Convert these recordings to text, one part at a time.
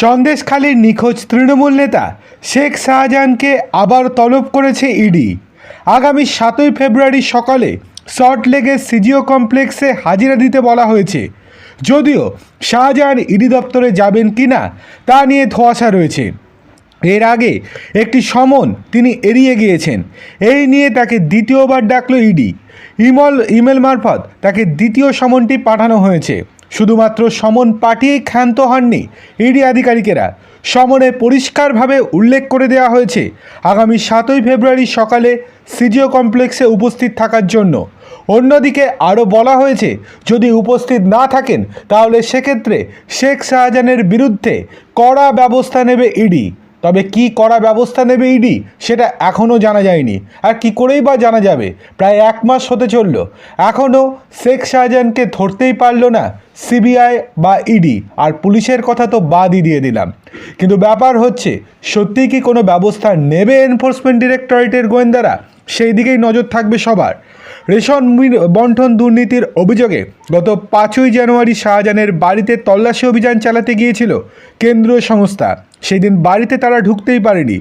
সন্দেশখালীর নিখোঁজ তৃণমূল নেতা শেখ শাহজাহানকে আবার তলব করেছে ইডি। আগামী সাতই ফেব্রুয়ারি সকালে সল্টলেকের সিজিও কমপ্লেক্সে হাজিরা দিতে বলা হয়েছে। যদিও শাহজাহান ইডি দপ্তরে যাবেন কিনা তা নিয়ে ধোঁয়াশা রয়েছে। এর আগে একটি সমন তিনি এড়িয়ে গিয়েছেন। এই নিয়ে তাকে দ্বিতীয়বার ডাকল ইডি। ইমল ইমেল মারফত তাকে দ্বিতীয় সমনটি পাঠানো হয়েছে। শুধুমাত্র সমন পাঠিয়েই ক্ষান্ত হননি, ইডি আধিকারিকেরা। সমনে পরিষ্কারভাবে উল্লেখ করে দেওয়া হয়েছে, আগামী সাতই ফেব্রুয়ারি সকালে সিজিও কমপ্লেক্সে উপস্থিত থাকার জন্য। অন্যদিকে আরও বলা হয়েছে, যদি উপস্থিত না থাকেন, তাহলে সেক্ষেত্রে শেখ শাহজাহানের বিরুদ্ধে কড়া ব্যবস্থা নেবে ইডি। তবে কি করা ব্যবস্থা নেবে ইডি, সেটা এখনও জানা যায়নি। আর কি করেই বা জানা যাবে? প্রায় এক মাস হতে চলল। এখনও শেখ শাহজাহানকে ধরতেই পারল না সিবিআই বা ইডি। আর পুলিশের কথা তো বাদই দিয়ে দিলাম। কিন্তু ব্যাপার হচ্ছে, সত্যিই কি কোনো ব্যবস্থা নেবে এনফোর্সমেন্ট ডিরেক্টরেটের গোয়েন্দারা? সেই দিকেই নজর থাকবে সবার। রেশন বন্টন দুর্নীতির অভিযোগে গত পাঁচই জানুয়ারি শাহজাহানের বাড়িতে তল্লাশি অভিযান চালাতে গিয়েছিল কেন্দ্রীয় সংস্থা। সেই দিন বাড়িতে তারা ঢুকতেই পারেনি।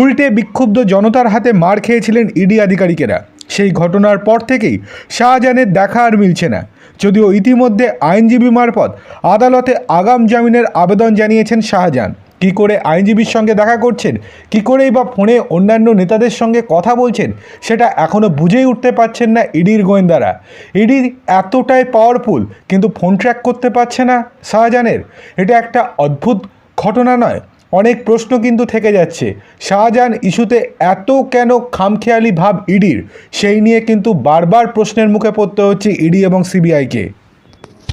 উল্টে বিক্ষুব্ধ জনতার হাতে মার খেয়েছিলেন ইডি আধিকারিকেরা। সেই ঘটনার পর থেকেই শাহজাহানের দেখা আর মিলছে না। যদিও ইতিমধ্যে আইনজীবী মারফত আদালতে আগাম জামিনের আবেদন জানিয়েছেন শাহজাহান। কি করে আইনজীবীর সঙ্গে দেখা করছেন? কি করেই বা ফোনে অন্যান্য নেতাদের সঙ্গে কথা বলছেন? সেটা এখনও বুঝেই উঠতে পারছেন না ইডির গোয়েন্দারা। ইডি এতটাই পাওয়ারফুল কিন্তু ফোন ট্র্যাক করতে পারছে না শাহজাহানের। এটা একটা অদ্ভুত ঘটনা নয়। অনেক প্রশ্ন কিন্তু থেকে যাচ্ছে। শাহজাহান ইস্যুতে এত কেন খামখেয়ালি ভাব ইডির? সেই নিয়ে কিন্তু বারবার প্রশ্নের মুখে পড়তে হচ্ছে ইডি এবং সিবিআইকে।